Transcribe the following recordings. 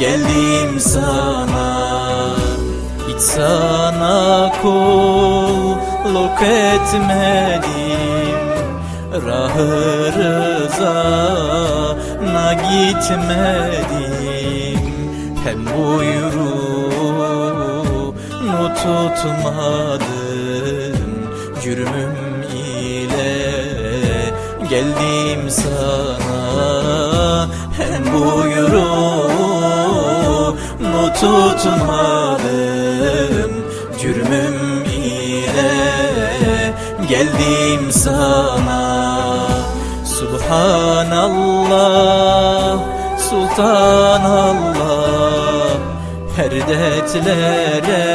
geldim sana Hiç sana kulluk etmedim. Rahı rızana gitmedim. Hem buyruğunu tutmadım. Cürmüm ile geldim sana. Hem buyruğunu tutmadım. Cürmüm ile geldim sana. Subhanallah, Sultanallah. Her dertlere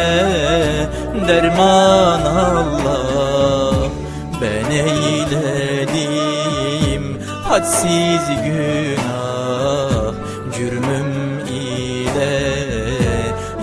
derman Allah. Ben eyledim hadsiz günah. Cürmüm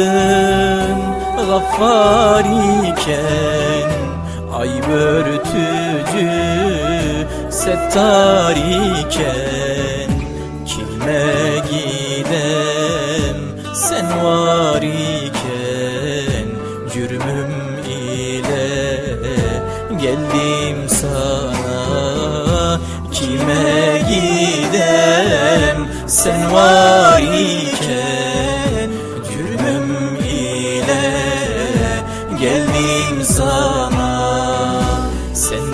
adın Gaffar iken Ay börtücü Settar iken Kime gidem sen var iken Cürmüm ile geldim sana. Kime gidem sen var iken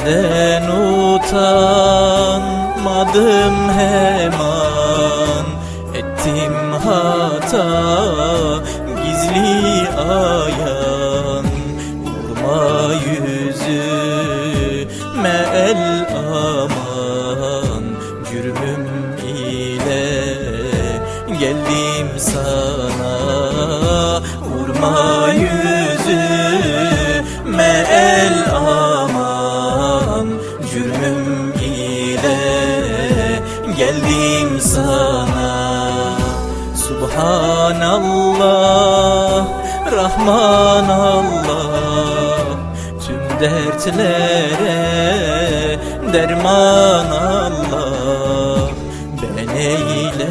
Senden utanmadım hemen. Ettim hata gizli ayan. Vurma yüzüme geldim sana. Subhanallah, Rahman Allah Tüm dertlere derman Allah. Ben eyledim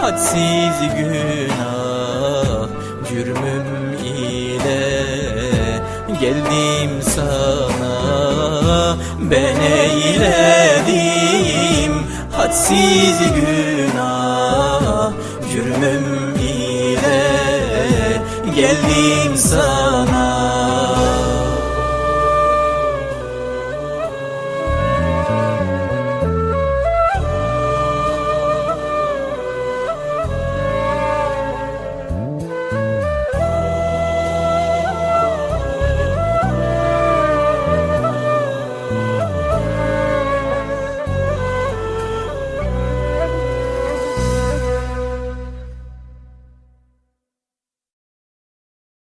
hadsiz günah. Cürmüm ile geldim sana. Ben eyledim hadsiz günah Cürmüm ile geldim sana